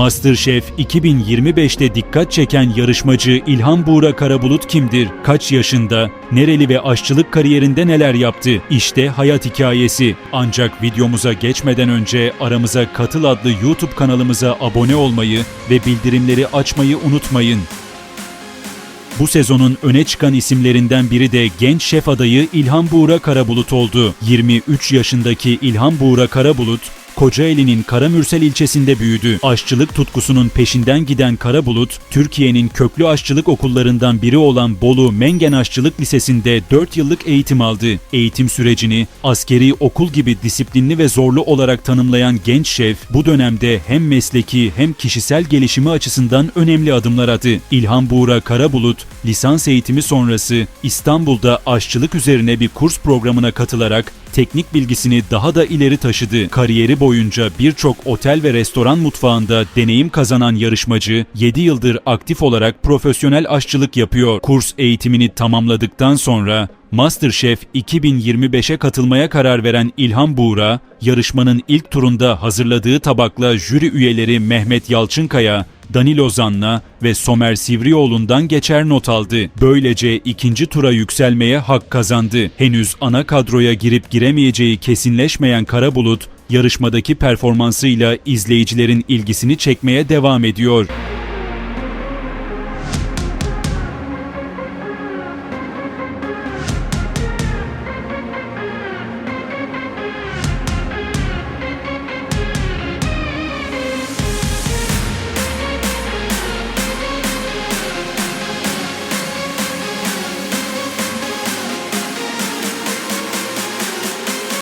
MasterChef 2025'te dikkat çeken yarışmacı İlhan Buğra Karabulut kimdir? Kaç yaşında? Nereli ve aşçılık kariyerinde neler yaptı? İşte hayat hikayesi. Ancak videomuza geçmeden önce aramıza Katıl adlı YouTube kanalımıza abone olmayı ve bildirimleri açmayı unutmayın. Bu sezonun öne çıkan isimlerinden biri de genç şef adayı İlhan Buğra Karabulut oldu. 23 yaşındaki İlhan Buğra Karabulut, Kocaeli'nin Karamürsel ilçesinde büyüdü. Aşçılık tutkusunun peşinden giden Karabulut, Türkiye'nin köklü aşçılık okullarından biri olan Bolu Mengen Aşçılık Lisesi'nde 4 yıllık eğitim aldı. Eğitim sürecini askeri okul gibi disiplinli ve zorlu olarak tanımlayan genç şef, bu dönemde hem mesleki hem kişisel gelişimi açısından önemli adımlar attı. İlhan Buğra Karabulut, lisans eğitimi sonrası İstanbul'da aşçılık üzerine bir kurs programına katılarak teknik bilgisini daha da ileri taşıdı. Kariyeri boyunca birçok otel ve restoran mutfağında deneyim kazanan yarışmacı 7 yıldır aktif olarak profesyonel aşçılık yapıyor. Kurs eğitimini tamamladıktan sonra MasterChef 2025'e katılmaya karar veren İlhan Buğra, yarışmanın ilk turunda hazırladığı tabakla jüri üyeleri Mehmet Yalçınkaya, Danilo Zanna ve Somer Sivrioğlu'ndan geçer not aldı. Böylece ikinci tura yükselmeye hak kazandı. Henüz ana kadroya girip giremeyeceği kesinleşmeyen Karabulut, yarışmadaki performansıyla izleyicilerin ilgisini çekmeye devam ediyor.